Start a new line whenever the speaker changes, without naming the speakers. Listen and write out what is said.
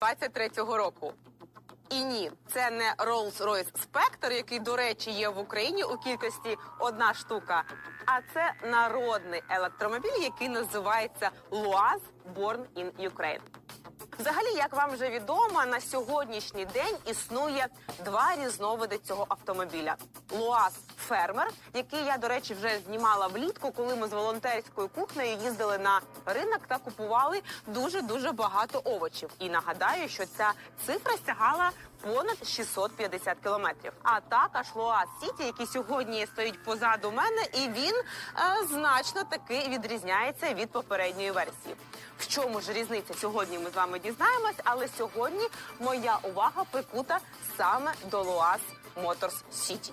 23-го року. І ні, це не Rolls-Royce Spectre, який, до речі, є в Україні у кількості одна штука. А це народний електромобіль, який називається Luaz Born in Ukraine. Взагалі, як вам вже відомо, на сьогоднішній день існує два різновиди цього автомобіля: Луаз Фермер, який я, до речі, вже знімала влітку, коли ми з волонтерською кухнею їздили на ринок та купували дуже дуже багато овочів. І нагадаю, що ця цифра сягала понад 650 кілометрів. А також Луаз Сіті, який сьогодні стоїть позаду мене, і він е, значно таки відрізняється від попередньої версії. В чому ж різниця сьогодні? Ми з вами дізнаємось, але сьогодні моя увага прикута саме до Луаз Моторс Сіті.